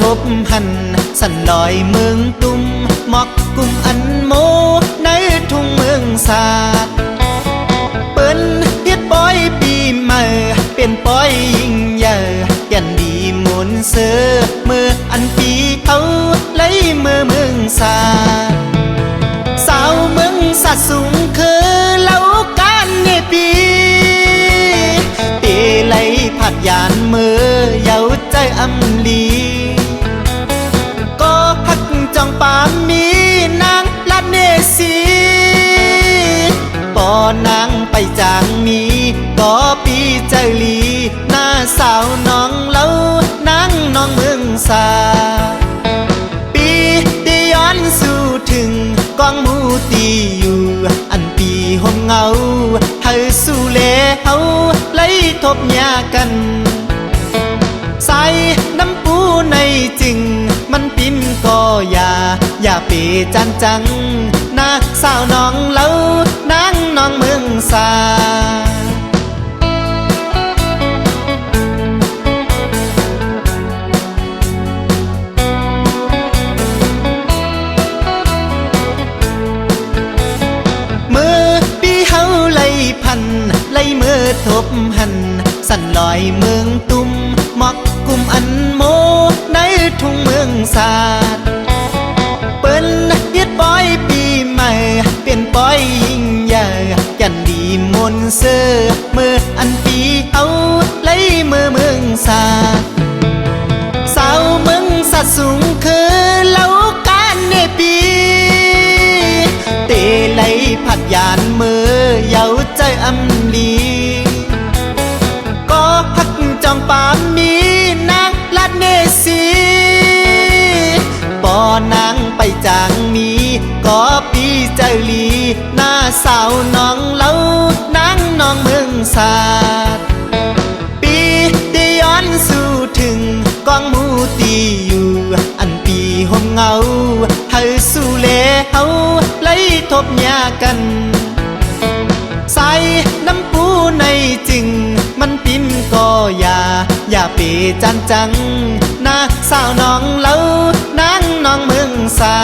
ทบหัน สันลอยเมืองตุ้มหมอกกุ้มอันโม ในทุ่งเมืองศาสเปิ้นเฮ็ดปอยปีใหม่เป็นปอยยิ่งใหญ่ยันดีมนเสือเมื่ออันปีเอาไล่เมื่อเมืองศาสสาวเมืองสัตสูงคือเล่าการเนปีเตไลผัดยานมือเยาใจอำลี ใจลีหน้าสาวน้องเล่านางน้องเมืองสา ปีตีย้อนสู่ถึงกองมูตีอยู่ อันปีห่มเงาให้สู่เลเฮาไล่ทบยากันใส่น้ำปูในจริง มันปิ้มก็อย่า อย่าเปจันจังนาสาวน้องเล่านางน้องเมืองสา อทบหัน สั่นลอยเมืองตุ้มมอกกุมอันโมในทุ่งเมืองศาสตร์เปิ้นเฮ็ดปอยปีใหม่ เป็นปอยยิ่งใหญ่ยันดีมนเสือเมื่ออันปีเอาไล่มือเมืองศาสตร์สาวเมืองสัตสูงคือเล่าการเนปีเตไลผัดยานเมือเย พักจองปามมีนางลาดเนสีปอนางไปจางมีก็ปีใจลีหน้าสาวน้องเล่านางน้องเมืองศาสตร์ปีตีย้อนสู่ถึงกองมูตีอยู่ อันปีห่มเงาให้สู่เลเฮาไล่ทบยากัน ใส่น้ำปูในจริง มันปิ้มก็อย่า อย่าปีจันจังนาสาวน้องเล่านางน้องเมืองสา